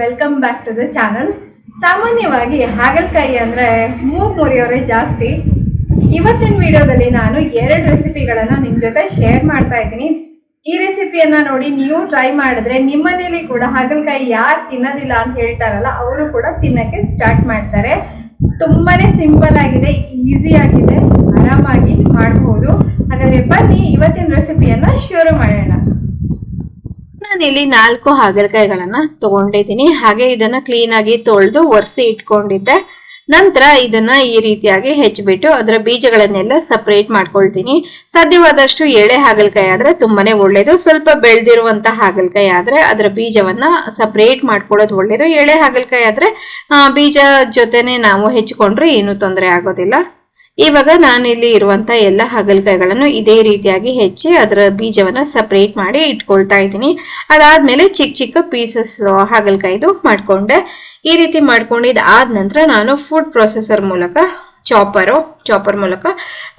Welcome back to the channel ಸಾಮಾನ್ಯವಾಗಿ ಹಾಗಲಕಾಯಿ ಅಂದ್ರೆ ಮೂಗ್ ಮುರಿಯೋರೆ ಜಾಸ್ತಿ. ಇವತ್ತಿನ ವಿಡಿಯೋದಲ್ಲಿ ನಾನು ಎರಡು ರೆಸಿಪಿಗಳನ್ನ ನಿಮ್ ಜೊತೆ ಶೇರ್ ಮಾಡ್ತಾ ಇದ್ದೀನಿ. ಈ ರೆಸಿಪಿಯನ್ನ ನೋಡಿ ನೀವು ಟ್ರೈ ಮಾಡಿದ್ರೆ ನಿಮ್ಮನೇಲಿ ಕೂಡ ಹಾಗಲಕಾಯಿ ಯಾರು ತಿನ್ನೋದಿಲ್ಲ ಅಂತ ಹೇಳ್ತಾರಲ್ಲ, ಅವರು ಕೂಡ ತಿನ್ನಕ್ಕೆ ಸ್ಟಾರ್ಟ್ ಮಾಡ್ತಾರೆ. ತುಂಬಾನೇ ಸಿಂಪಲ್ ಆಗಿದೆ ಈಸಿ ಆಗಿದೆ, ಆರಾಮಾಗಿ ಮಾಡಬಹುದು ಹಾಗಾದ್ರೆ ಬನ್ನಿ, ಇವತ್ತಿನ ರೆಸಿಪಿಯನ್ನ ಶುರು ಮಾಡೋಣ. ನಾನಿಲ್ಲಿ ನಾಲ್ಕು ಹಾಗಲಕಾಯಿಗಳನ್ನ ತಗೊಂಡಿದ್ದೀನಿ. ಹಾಗೆ ಇದನ್ನ ಕ್ಲೀನ್ ಆಗಿ ತೊಳೆದು ಒರೆಸಿ ಇಟ್ಕೊಂಡಿದ್ದೆ. ನಂತರ ಇದನ್ನ ಈ ರೀತಿಯಾಗಿ ಹೆಚ್ಚಿಬಿಟ್ಟು ಅದರ ಬೀಜಗಳನ್ನೆಲ್ಲ ಸಪ್ರೇಟ್ ಮಾಡ್ಕೊಳ್ತೀನಿ. ಸಾಧ್ಯವಾದಷ್ಟು ಎಳೆ ಹಾಗಲಕಾಯಿ ಆದ್ರೆ ತುಂಬಾನೇ ಒಳ್ಳೇದು. ಸ್ವಲ್ಪ ಬೆಳೆದಿರುವಂತ ಹಾಗಲಕಾಯಿ ಆದ್ರೆ ಅದರ ಬೀಜವನ್ನ ಸಪ್ರೇಟ್ ಮಾಡ್ಕೊಳ್ಳೋದು ಒಳ್ಳೇದು. ಎಳೆ ಹಾಗಲಕಾಯಿ ಆದ್ರೆ ಬೀಜ ಜೊತೆನೆ ನಾವು ಹೆಚ್ಚಿಕೊಂಡ್ರೆ ಏನು ತೊಂದರೆ ಆಗೋದಿಲ್ಲ. ಇವಾಗ ನಾನಿಲ್ಲಿ ಇರುವಂತ ಎಲ್ಲ ಹಾಗಲಕಾಯಿಗಳನ್ನು ಇದೇ ರೀತಿಯಾಗಿ ಹೆಚ್ಚಿ ಅದರ ಬೀಜವನ್ನ ಸಪರೇಟ್ ಮಾಡಿ ಇಟ್ಕೊಳ್ತಾ ಇದ್ದೀನಿ. ಅದಾದ್ಮೇಲೆ ಚಿಕ್ಕ ಚಿಕ್ಕ ಪೀಸಸ್ ಹಾಗಲಕಾಯಿದು ಮಾಡ್ಕೊಂಡೆ. ಈ ರೀತಿ ಮಾಡ್ಕೊಂಡಿದ್ ಆದ ನಂತರ ನಾನು ಫುಡ್ ಪ್ರೊಸೆಸರ್ ಮೂಲಕ ಚಾಪರು ಚಾಪರ್ ಮೂಲಕ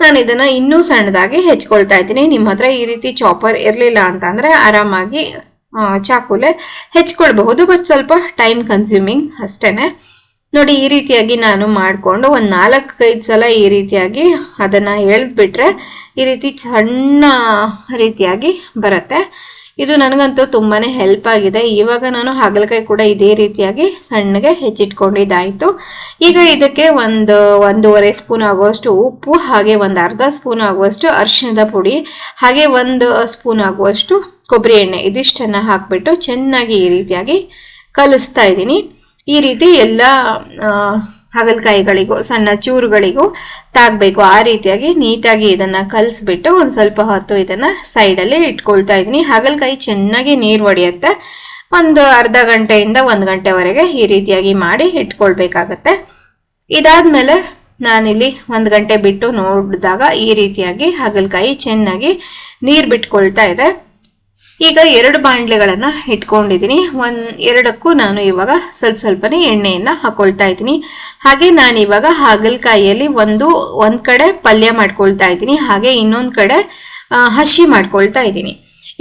ನಾನು ಇದನ್ನ ಇನ್ನೂ ಸಣ್ಣದಾಗಿ ಹೆಚ್ಕೊಳ್ತಾ ಇದ್ದೀನಿ. ನಿಮ್ಮ ಹತ್ರ ಈ ರೀತಿ ಚಾಪರ್ ಇರಲಿಲ್ಲ ಅಂತಂದ್ರೆ ಆರಾಮಾಗಿ ಚಾಕುಲೆ ಹೆಚ್ಕೊಳ್ಬಹುದು ಬಟ್ ಸ್ವಲ್ಪ ಟೈಮ್ ಕನ್ಸ್ಯೂಮಿಂಗ್ ಅಷ್ಟೇನೆ. ನೋಡಿ, ಈ ರೀತಿಯಾಗಿ ನಾನು ಮಾಡಿಕೊಂಡು ಒಂದು ನಾಲ್ಕೈದು ಸಲ ಈ ರೀತಿಯಾಗಿ ಅದನ್ನು ಎಳೆದ್ಬಿಟ್ರೆ ಈ ರೀತಿ ಸಣ್ಣ ರೀತಿಯಾಗಿ ಬರುತ್ತೆ. ಇದು ನನಗಂತೂ ತುಂಬಾ ಹೆಲ್ಪ್ ಆಗಿದೆ. ಇವಾಗ ನಾನು ಹಾಗಲಕಾಯಿ ಕೂಡ ಇದೇ ರೀತಿಯಾಗಿ ಸಣ್ಣಗೆ ಹೆಚ್ಚಿಟ್ಕೊಂಡಿದ್ದಾಯಿತು. ಈಗ ಇದಕ್ಕೆ ಒಂದು, ಒಂದೂವರೆ ಸ್ಪೂನ್ ಆಗುವಷ್ಟು ಉಪ್ಪು, ಹಾಗೆ ಒಂದು ಅರ್ಧ ಸ್ಪೂನ್ ಆಗುವಷ್ಟು ಅರಿಶಿಣದ ಪುಡಿ, ಹಾಗೆ ಒಂದು ಸ್ಪೂನ್ ಆಗುವಷ್ಟು ಕೊಬ್ಬರಿ ಎಣ್ಣೆ ಇದಿಷ್ಟನ್ನು ಹಾಕಿಬಿಟ್ಟು ಚೆನ್ನಾಗಿ ಈ ರೀತಿಯಾಗಿ ಕಲಿಸ್ತಾ ಇದ್ದೀನಿ. ಈ ರೀತಿ ಎಲ್ಲ ಹಾಗಲಕಾಯಿಗಳಿಗೂ, ಸಣ್ಣ ಚೂರುಗಳಿಗೂ ತಾಗಬೇಕು. ಆ ರೀತಿಯಾಗಿ ನೀಟಾಗಿ ಇದನ್ನು ಕಲಿಸ್ಬಿಟ್ಟು ಒಂದು ಸ್ವಲ್ಪ ಹೊತ್ತು ಇದನ್ನು ಸೈಡಲ್ಲಿ ಇಟ್ಕೊಳ್ತಾ ಇದ್ದೀನಿ. ಹಾಗಲಕಾಯಿ ಚೆನ್ನಾಗಿ ನೀರು ಒಡೆಯುತ್ತೆ. ಒಂದು ಅರ್ಧ ಗಂಟೆಯಿಂದ ಒಂದು ಗಂಟೆವರೆಗೆ ಈ ರೀತಿಯಾಗಿ ಮಾಡಿ ಇಟ್ಕೊಳ್ಬೇಕಾಗತ್ತೆ. ಇದಾದ್ಮೇಲೆ ನಾನಿಲ್ಲಿ ಒಂದು ಗಂಟೆ ಬಿಟ್ಟು ನೋಡಿದಾಗ ಈ ರೀತಿಯಾಗಿ ಹಾಗಲಕಾಯಿ ಚೆನ್ನಾಗಿ ನೀರು ಬಿಟ್ಕೊಳ್ತಾ ಇದೆ. ಈಗ ಎರಡು ಬಾಣಲೆಗಳನ್ನ ಇಟ್ಕೊಂಡಿದ್ದೀನಿ. ಒಂದ್ ಎರಡಕ್ಕೂ ನಾನು ಇವಾಗ ಸ್ವಲ್ಪ ಸ್ವಲ್ಪನೇ ಎಣ್ಣೆಯನ್ನ ಹಾಕೊಳ್ತಾ ಇದ್ದೀನಿ. ಹಾಗೆ ನಾನು ಇವಾಗ ಹಾಗಲಕಾಯಿಯಲ್ಲಿ ಒಂದು, ಒಂದ್ ಕಡೆ ಪಲ್ಯ ಮಾಡ್ಕೊಳ್ತಾ ಇದ್ದೀನಿ. ಹಾಗೆ ಇನ್ನೊಂದ್ ಕಡೆ ಹಸಿ ಮಾಡ್ಕೊಳ್ತಾ ಇದ್ದೀನಿ.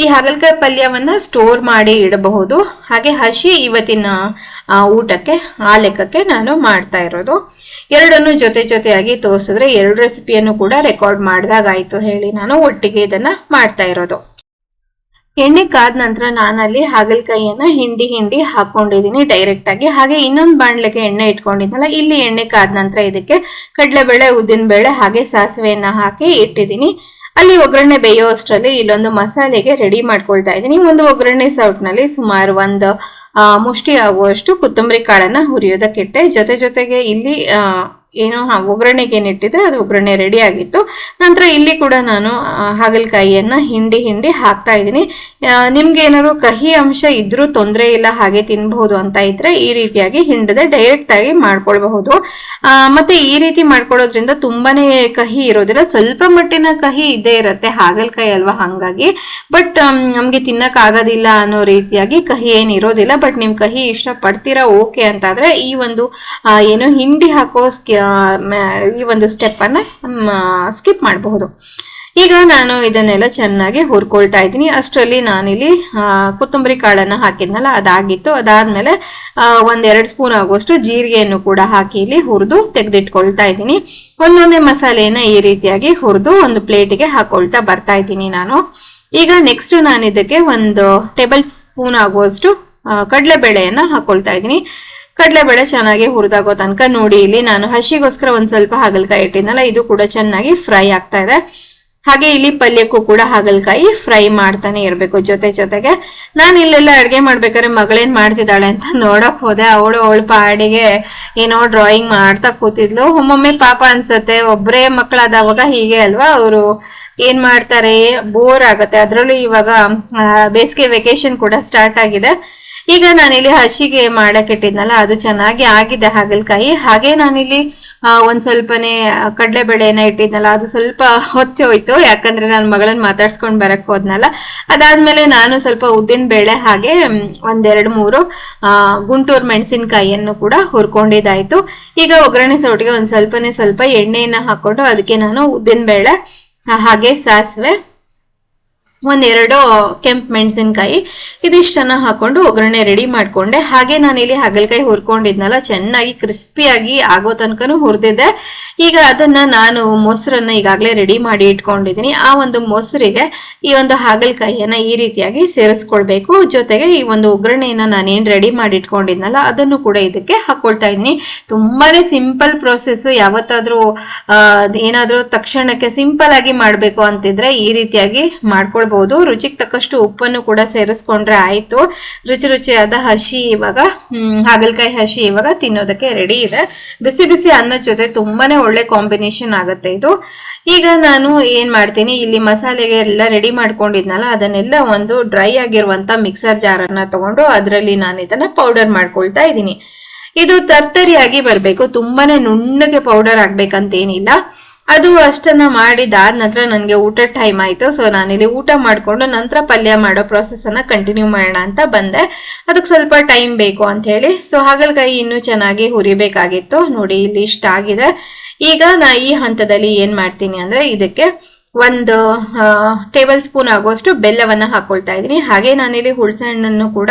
ಈ ಹಾಗಲಕಾಯಿ ಪಲ್ಯವನ್ನ ಸ್ಟೋರ್ ಮಾಡಿ ಇಡಬಹುದು. ಹಾಗೆ ಹಸಿ ಇವತ್ತಿನ ಊಟಕ್ಕೆ, ಆ ಲೆಕ್ಕಕ್ಕೆ ನಾನು ಮಾಡ್ತಾ ಇರೋದು. ಎರಡನ್ನು ಜೊತೆ ಜೊತೆಯಾಗಿ ತೋರಿಸಿದ್ರೆ ಎರಡು ರೆಸಿಪಿಯನ್ನು ಕೂಡ ರೆಕಾರ್ಡ್ ಮಾಡಿದಾಗಾಯಿತು ಹೇಳಿ ನಾನು ಒಟ್ಟಿಗೆ ಇದನ್ನ ಮಾಡ್ತಾ ಇರೋದು. ಎಣ್ಣೆ ಕಾದ ನಂತರ ನಾನಲ್ಲಿ ಹಾಗಲಕಾಯಿಯನ್ನ ಹಿಂಡಿ ಹಿಂಡಿ ಹಾಕೊಂಡಿದ್ದೀನಿ ಡೈರೆಕ್ಟ್ ಆಗಿ. ಹಾಗೆ ಇನ್ನೊಂದು ಬಾಣ್ಲೆಗೆ ಎಣ್ಣೆ ಇಟ್ಕೊಂಡಿದ್ನಲ್ಲ, ಇಲ್ಲಿ ಎಣ್ಣೆ ಕಾದ ನಂತರ ಇದಕ್ಕೆ ಕಡಲೆಬೇಳೆ, ಉದ್ದಿನಬೇಳೆ ಹಾಗೆ ಸಾಸಿವೆಯನ್ನ ಹಾಕಿ ಇಟ್ಟಿದ್ದೀನಿ. ಅಲ್ಲಿ ಒಗ್ಗರಣೆ ಬೇಯೋ ಅಷ್ಟರಲ್ಲಿ ಇಲ್ಲೊಂದು ಮಸಾಲೆಗೆ ರೆಡಿ ಮಾಡ್ಕೊಳ್ತಾ ಇದ್ದೀನಿ. ಒಂದು ಒಗ್ಗರಣೆ ಸೌಟ್ನಲ್ಲಿ ಸುಮಾರು ಒಂದು ಮುಷ್ಟಿ ಆಗುವಷ್ಟು ಕೊತ್ತಂಬರಿ ಕಾಳನ್ನ ಹುರಿಯೋದಕ್ಕಿಟ್ಟೆ. ಜೊತೆ ಜೊತೆಗೆ ಇಲ್ಲಿ ಏನೋ ಹಾ, ಒಗ್ಗರಣೆಗೆ ಏನಿಟ್ಟಿದೆ ಅದು ಒಗ್ಗರಣೆ ರೆಡಿ ಆಗಿತ್ತು. ನಂತರ ಇಲ್ಲಿ ಕೂಡ ನಾನು ಹಾಗಲಕಾಯಿಯನ್ನು ಹಿಂಡಿ ಹಿಂಡಿ ಹಾಕ್ತಾ ಇದ್ದೀನಿ. ನಿಮ್ಗೆ ಏನಾದ್ರು ಕಹಿ ಅಂಶ ಇದ್ರೂ ತೊಂದರೆ ಇಲ್ಲ ಹಾಗೆ ತಿನ್ಬಹುದು ಅಂತ ಇದ್ರೆ ಈ ರೀತಿಯಾಗಿ ಹಿಂಡದೆ ಡೈರೆಕ್ಟ್ ಆಗಿ ಮಾಡ್ಕೊಳ್ಬಹುದು. ಮತ್ತೆ ಈ ರೀತಿ ಮಾಡ್ಕೊಳ್ಳೋದ್ರಿಂದ ತುಂಬಾನೇ ಕಹಿ ಇರೋದಿಲ್ಲ. ಸ್ವಲ್ಪ ಮಟ್ಟಿನ ಕಹಿ ಇದ್ದೇ ಇರುತ್ತೆ ಹಾಗಲಕಾಯಿ ಅಲ್ವಾ ಹಂಗಾಗಿ. ಬಟ್ ನಮ್ಗೆ ತಿನ್ನಕ್ ಆಗೋದಿಲ್ಲ ಅನ್ನೋ ರೀತಿಯಾಗಿ ಕಹಿ ಏನ್ ಇರೋದಿಲ್ಲ. ಬಟ್ ನಿಮ್ ಕಹಿ ಇಷ್ಟ ಪಡ್ತೀರಾ ಓಕೆ ಅಂತಾದ್ರೆ ಈ ಒಂದು ಏನು ಹಿಂಡಿ ಹಾಕೋ ಈ ಒಂದು ಸ್ಟೆಪ್ ಅನ್ನ ಸ್ಕಿಪ್ ಮಾಡಬಹುದು. ಈಗ ನಾನು ಇದನ್ನೆಲ್ಲ ಚೆನ್ನಾಗಿ ಹುರ್ಕೊಳ್ತಾ ಇದ್ದೀನಿ. ಅಷ್ಟರಲ್ಲಿ ನಾನಿಲ್ಲಿ ಕೊತ್ತಂಬರಿ ಕಾಳನ್ನ ಹಾಕಿದ್ನಲ್ಲ, ಅದಾಗಿತ್ತು. ಅದಾದ್ಮೇಲೆ ಒಂದೆರಡು ಸ್ಪೂನ್ ಆಗುವಷ್ಟು ಜೀರಿಗೆಯನ್ನು ಕೂಡ ಹಾಕಿ ಇಲ್ಲಿ ಹುರಿದು ತೆಗೆದಿಟ್ಕೊಳ್ತಾ ಇದ್ದೀನಿ. ಒಂದೊಂದೇ ಮಸಾಲೆಯನ್ನು ಈ ರೀತಿಯಾಗಿ ಹುರಿದು ಒಂದು ಪ್ಲೇಟಿಗೆ ಹಾಕೊಳ್ತಾ ಬರ್ತಾ ಇದ್ದೀನಿ ನಾನು. ಈಗ ನೆಕ್ಸ್ಟ್ ನಾನು ಇದಕ್ಕೆ ಒಂದು ಟೇಬಲ್ ಸ್ಪೂನ್ ಆಗುವಷ್ಟು ಕಡಲೆ ಬೇಳೆಯನ್ನು ಹಾಕೊಳ್ತಾ ಇದ್ದೀನಿ. ಕಡಲೆಬೇಳೆ ಚೆನ್ನಾಗಿ ಹುರಿದಾಗೋ ತನಕ ನೋಡಿ. ಇಲ್ಲಿ ನಾನು ಹಸಿಗೋಸ್ಕರ ಒಂದ್ ಸ್ವಲ್ಪ ಹಾಗಲಕಾಯಿ ಇಟ್ಟಿದ್ನಲ್ಲ, ಇದು ಕೂಡ ಚೆನ್ನಾಗಿ ಫ್ರೈ ಆಗ್ತಾ ಇದೆ. ಹಾಗೆ ಇಲ್ಲಿ ಪಲ್ಯಕ್ಕೂ ಕೂಡ ಹಾಗಲಕಾಯಿ ಫ್ರೈ ಮಾಡ್ತಾನೆ ಇರ್ಬೇಕು ಜೊತೆ ಜೊತೆಗೆ. ನಾನು ಇಲ್ಲೆಲ್ಲ ಅಡ್ಗೆ ಮಾಡ್ಬೇಕಾದ್ರೆ ಮಗಳೇನ್ ಮಾಡ್ತಿದ್ದಾಳೆ ಅಂತ ನೋಡಕ್ ಹೋದೆ. ಅವಳು ಅವಳ ಪಾಡಿಗೆ ಏನೋ ಡ್ರಾಯಿಂಗ್ ಮಾಡ್ತಾ ಕೂತಿದ್ಲು. ಒಮ್ಮೊಮ್ಮೆ ಪಾಪ ಅನ್ಸತ್ತೆ, ಒಬ್ರೇ ಮಕ್ಕಳಾದವಾಗ ಹೀಗೆ ಅಲ್ವಾ? ಅವರು ಏನ್ ಮಾಡ್ತಾರೆ? ಬೋರ್ ಆಗತ್ತೆ. ಅದ್ರಲ್ಲೂ ಇವಾಗ ಬೇಸಿಗೆ ವೆಕೇಶನ್ ಕೂಡ ಸ್ಟಾರ್ಟ್ ಆಗಿದೆ. ಈಗ ನಾನಿಲ್ಲಿ ಹಸಿಗೆ ಮಾಡಕ್ ಇಟ್ಟಿದ್ನಲ್ಲ, ಅದು ಚೆನ್ನಾಗಿ ಆಗಿದೆ ಹಾಗಲಕಾಯಿ ಹಾಗೆ ನಾನಿಲ್ಲಿ ಒಂದು ಸ್ವಲ್ಪನೇ ಕಡಲೆಬೇಳೆನ ಇಟ್ಟಿದ್ನಲ್ಲ, ಅದು ಸ್ವಲ್ಪ ಹೊತ್ತಿ ಹೋಯ್ತು. ಯಾಕಂದ್ರೆ ನನ್ನ ಮಗಳನ್ನ ಮಾತಾಡ್ಸ್ಕೊಂಡ್ ಬರಕ್ ಹೋದ್ನಲ್ಲ. ಅದಾದ್ಮೇಲೆ ನಾನು ಸ್ವಲ್ಪ ಉದ್ದಿನ ಬೇಳೆ ಹಾಗೆ ಒಂದೆರಡು ಮೂರು ಗುಂಟೂರು ಮೆಣಸಿನಕಾಯಿಯನ್ನು ಕೂಡ ಹುರ್ಕೊಂಡಿದ್ದಾಯ್ತು. ಈಗ ಒಗ್ಗರಣೆ ಸೌಟಿಗೆ ಒಂದ್ ಸ್ವಲ್ಪನೇ ಸ್ವಲ್ಪ ಎಣ್ಣೆಯನ್ನ ಹಾಕೊಂಡು ಅದಕ್ಕೆ ನಾನು ಉದ್ದಿನ ಬೇಳೆ ಹಾಗೆ ಸಾಸಿವೆ ಒಂದೆರಡು ಕೆಂಪು ಮೆಣಸಿನ್ಕಾಯಿ ಇದಿಷ್ಟನ್ನ ಹಾಕೊಂಡು ಒಗ್ಗರಣೆ ರೆಡಿ ಮಾಡ್ಕೊಂಡೆ. ಹಾಗೆ ನಾನಿಲ್ಲಿ ಹಾಗಲಕಾಯಿ ಹುರ್ಕೊಂಡಿದ್ನಲ್ಲ, ಚೆನ್ನಾಗಿ ಕ್ರಿಸ್ಪಿಯಾಗಿ ಆಗೋ ತನಕನೂ ಹುರಿದಿದ್ದೆ ಈಗ ಅದನ್ನ ನಾನು ಮೊಸರನ್ನ ಈಗಾಗಲೇ ರೆಡಿ ಮಾಡಿ ಇಟ್ಕೊಂಡಿದ್ದೀನಿ. ಆ ಒಂದು ಮೊಸರಿಗೆ ಈ ಒಂದು ಹಾಗಲಕಾಯಿಯನ್ನ ಈ ರೀತಿಯಾಗಿ ಸೇರಿಸ್ಕೊಳ್ಬೇಕು. ಜೊತೆಗೆ ಈ ಒಂದು ಒಗ್ಗರಣೆಯನ್ನ ನಾನೇನು ರೆಡಿ ಮಾಡಿ ಇಟ್ಕೊಂಡಿದ್ನಲ್ಲ, ಅದನ್ನು ಕೂಡ ಇದಕ್ಕೆ ಹಾಕೊಳ್ತಾ ಇದ್ದೀನಿ. ತುಂಬಾನೇ ಸಿಂಪಲ್ ಪ್ರೊಸೆಸ್ ಯಾವತ್ತಾದ್ರೂ ಏನಾದರೂ ತಕ್ಷಣಕ್ಕೆ ಸಿಂಪಲ್ ಆಗಿ ಮಾಡಬೇಕು ಅಂತಿದ್ರೆ ಈ ರೀತಿಯಾಗಿ ಮಾಡ್ಕೊಳ್ಬಹುದು ರುಚಿಗೆ ತಕ್ಕಷ್ಟು ಉಪ್ಪನ್ನು ಕೂಡ ಸೇರಿಸ್ಕೊಂಡ್ರೆ ಆಯ್ತು. ರುಚಿ ರುಚಿಯಾದ ಹಸಿ ಇವಾಗ ಹಾಗಲಕಾಯಿ ಹಸಿ ಇವಾಗ ತಿನ್ನೋದಕ್ಕೆ ರೆಡಿ ಇದೆ. ಬಿಸಿ ಬಿಸಿ ಅನ್ನದ ಜೊತೆ ತುಂಬಾನೇ ಒಳ್ಳೆ ಕಾಂಬಿನೇಷನ್ ಆಗುತ್ತೆ ಇದು. ಈಗ ನಾನು ಏನ್ ಮಾಡ್ತೀನಿ, ಇಲ್ಲಿ ಮಸಾಲೆಗೆ ಎಲ್ಲ ರೆಡಿ ಮಾಡ್ಕೊಂಡಿದ್ನಲ್ಲ, ಅದನ್ನೆಲ್ಲ ಒಂದು ಡ್ರೈ ಆಗಿರುವಂತ ಮಿಕ್ಸರ್ ಜಾರ್ ಅನ್ನ ತಗೊಂಡು ಅದರಲ್ಲಿ ನಾನು ಇದನ್ನ ಪೌಡರ್ ಮಾಡ್ಕೊಳ್ತಾ ಇದ್ದೀನಿ. ಇದು ತರ್ತರಿಯಾಗಿ ಬರಬೇಕು. ತುಂಬಾನೇ ನುಣ್ಣಗೆ ಪೌಡರ್ ಆಗ್ಬೇಕಂತೇನಿಲ್ಲ. ಅದು ಅಷ್ಟನ್ನ ಮಾಡಿದಾದ ನಂತರ ನನಗೆ ಊಟ ಟೈಮ್ ಆಯ್ತು. ಸೊ ನಾನಿಲ್ಲಿ ಊಟ ಮಾಡಿಕೊಂಡು ನಂತರ ಪಲ್ಯ ಮಾಡೋ ಪ್ರೊಸೆಸ್ ಅನ್ನ ಕಂಟಿನ್ಯೂ ಮಾಡೋಣ ಅಂತ ಬಂದೆ. ಅದಕ್ಕೆ ಸ್ವಲ್ಪ ಟೈಮ್ ಬೇಕು ಅಂತ ಹೇಳಿ. ಸೊ ಹಾಗಲಕಾಯಿ ಇನ್ನೂ ಚೆನ್ನಾಗಿ ಹುರಿಬೇಕಾಗಿತ್ತು. ನೋಡಿ, ಇಲ್ಲಿ ಇಷ್ಟ ಆಗಿದೆ. ಈಗ ನಾ ಈ ಹಂತದಲ್ಲಿ ಏನು ಮಾಡ್ತೀನಿ ಅಂದ್ರೆ ಇದಕ್ಕೆ ಒಂದು ಟೇಬಲ್ ಸ್ಪೂನ್ ಆಗುವಷ್ಟು ಬೆಲ್ಲವನ್ನ ಹಾಕೊಳ್ತಾ ಇದ್ದೀನಿ. ಹಾಗೆ ನಾನಿಲ್ಲಿ ಹುಳ್ಸೆಹಣ್ಣನ್ನು ಕೂಡ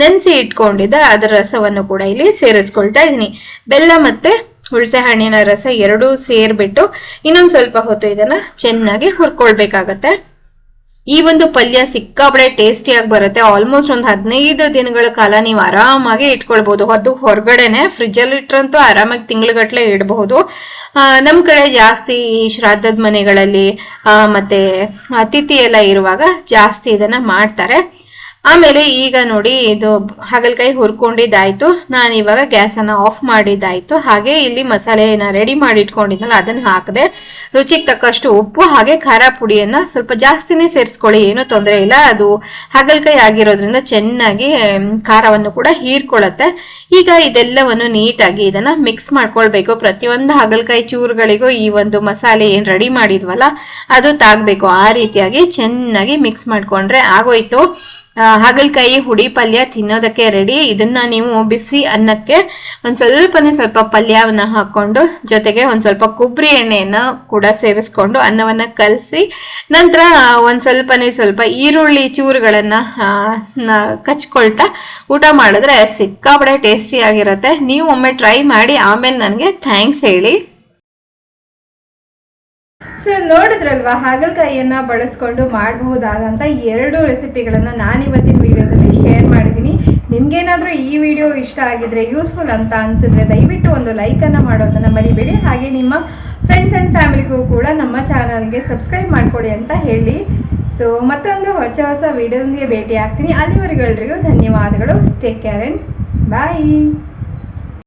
ನೆನೆಸಿ ಇಟ್ಕೊಂಡಿದ್ದೆ. ಅದರ ರಸವನ್ನು ಕೂಡ ಇಲ್ಲಿ ಸೇರಿಸ್ಕೊಳ್ತಾ ಇದ್ದೀನಿ. ಬೆಲ್ಲ ಮತ್ತೆ ಹುಣಸೆ ಹಣ್ಣಿನ ರಸ ಎರಡೂ ಸೇರ್ಬಿಟ್ಟು ಇನ್ನೊಂದ್ ಸ್ವಲ್ಪ ಹೊತ್ತು ಇದನ್ನ ಚೆನ್ನಾಗಿ ಹುರ್ಕೊಳ್ಬೇಕಾಗತ್ತೆ. ಈ ಒಂದು ಪಲ್ಯ ಸಿಕ್ಕಾಬಳೆ ಟೇಸ್ಟಿಯಾಗಿ ಬರುತ್ತೆ. ಆಲ್ಮೋಸ್ಟ್ ಒಂದು ಹದಿನೈದು ದಿನಗಳ ಕಾಲ ನೀವು ಆರಾಮಾಗಿ ಇಟ್ಕೊಳ್ಬಹುದು ಅದು ಹೊರಗಡೆನೆ ಫ್ರಿಜ್ ಅಲ್ಲಿ ಇಟ್ರಂತೂ ಆರಾಮಾಗಿ ತಿಂಗಳಗಟ್ಲೆ ಇಡಬಹುದು ನಮ್ಮ ಕಡೆ ಜಾಸ್ತಿ ಈ ಶ್ರಾದ್ದದ ಮನೆಗಳಲ್ಲಿ ಮತ್ತೆ ಅತಿಥಿ ಎಲ್ಲ ಇರುವಾಗ ಜಾಸ್ತಿ ಇದನ್ನ ಮಾಡ್ತಾರೆ. ಆಮೇಲೆ ಈಗ ನೋಡಿ ಇದು ಹಾಗಲಕಾಯಿ ಹುರ್ಕೊಂಡಿದ್ದಾಯ್ತು. ನಾನು ಇವಾಗ ಗ್ಯಾಸ್ ಅನ್ನ ಆಫ್ ಮಾಡಿದ್ದಾಯ್ತು. ಹಾಗೆ ಇಲ್ಲಿ ಮಸಾಲೆನ ರೆಡಿ ಮಾಡಿ ಇಟ್ಕೊಂಡಿದ್ನಲ್ಲ ಅದನ್ನ ಹಾಕದೆ. ರುಚಿಗೆ ತಕ್ಕಷ್ಟು ಉಪ್ಪು ಹಾಗೆ ಖಾರ ಪುಡಿಯನ್ನ ಸ್ವಲ್ಪ ಜಾಸ್ತಿನೇ ಸೇರಿಸ್ಕೊಳ್ಳಿ, ಏನೂ ತೊಂದರೆ ಇಲ್ಲ. ಅದು ಹಾಗಲಕಾಯಿ ಆಗಿರೋದ್ರಿಂದ ಚೆನ್ನಾಗಿ ಖಾರವನ್ನು ಕೂಡ ಹೀರ್ಕೊಳ್ಳುತ್ತೆ. ಈಗ ಇದೆಲ್ಲವನ್ನು ನೀಟಾಗಿ ಇದನ್ನ ಮಿಕ್ಸ್ ಮಾಡ್ಕೊಳ್ಬೇಕು. ಪ್ರತಿಯೊಂದು ಹಾಗಲಕಾಯಿ ಚೂರುಗಳಿಗೂ ಈ ಒಂದು ಮಸಾಲೆ ಏನು ರೆಡಿ ಮಾಡಿದ್ವಲ್ಲ, ಅದು ತಾಗ್ಬೇಕು. ಆ ರೀತಿಯಾಗಿ ಚೆನ್ನಾಗಿ ಮಿಕ್ಸ್ ಮಾಡ್ಕೊಂಡ್ರೆ ಆಗೋಯ್ತು. ಹಾಗಲಕಾಯಿ, ಹುಡಿ, ಪಲ್ಯ ತಿನ್ನೋದಕ್ಕೆ ರೆಡಿ ಇದನ್ನ ನೀವು ಬಿಸಿ ಅನ್ನಕ್ಕೆ ಒಂದ್ ಸ್ವಲ್ಪನೇ ಸ್ವಲ್ಪ ಪಲ್ಯವನ್ನ ಹಾಕೊಂಡು, ಜೊತೆಗೆ ಒಂದ್ ಸ್ವಲ್ಪ ಕೊಬ್ಬರಿ ಎಣ್ಣೆಯನ್ನ ಕೂಡ ಸೇರಿಸ್ಕೊಂಡು ಅನ್ನವನ್ನ ಕಲಸಿ, ನಂತರ ಒಂದ್ ಸ್ವಲ್ಪನೇ ಸ್ವಲ್ಪ ಈರುಳ್ಳಿ ಚೂರುಗಳನ್ನ ಕಚ್ಕೊಳ್ತಾ ಊಟ ಮಾಡಿದ್ರೆ ಸಿಕ್ಕಾಪಡೆ ಟೇಸ್ಟಿ ಆಗಿರುತ್ತೆ. ನೀವು ಒಮ್ಮೆ ಟ್ರೈ ಮಾಡಿ, ಆಮೇಲೆ ನನಗೆ ಥ್ಯಾಂಕ್ಸ್ ಹೇಳಿ. ಸೊ ನೋಡಿದ್ರಲ್ವಾ? ಹಾಗಲಕಾಯಿಯನ್ನ ಬಳಸ್ಕೊಂಡು ಮಾಡಬಹುದಾದಂತ ಎರಡು ರೆಸಿಪಿಗಳನ್ನ ನಾನು ಇವತ್ತಿನ ವಿಡಿಯೋದಲ್ಲಿ ಶೇರ್ ಮಾಡಿದ್ದೀನಿ. ನಿಮ್ಗೇನಾದ್ರೂ ಈ ವಿಡಿಯೋ ಇಷ್ಟ ಆಗಿದ್ರೆ ಯೂಸ್ಫುಲ್ ಅಂತ ಅನ್ಸಿದ್ರೆ ದಯವಿಟ್ಟು ಒಂದು ಲೈಕ್ ಅನ್ನ ಮಾಡೋದನ್ನ ಮರಿಬೇಡಿ. ಹಾಗೆ ನಿಮ್ಮ ಫ್ರೆಂಡ್ಸ್ ಅಂಡ್ ಫ್ಯಾಮಿಲಿಗೂ ಕೂಡ ನಮ್ಮ ಚಾನಲ್ಗೆ ಸಬ್ಸ್ಕ್ರೈಬ್ ಮಾಡ್ಕೊಡಿ ಅಂತ ಹೇಳಿ. ಸೊ ಮತ್ತೊಂದು ಹೊಸ ಹೊಸ ವಿಡಿಯೋದೊಂದಿಗೆ ಭೇಟಿ ಆಗ್ತೀನಿ ಅಲ್ಲಿವರೆಗೂ ಎಲ್ರಿಗೂ ಧನ್ಯವಾದಗಳು. Take care and bye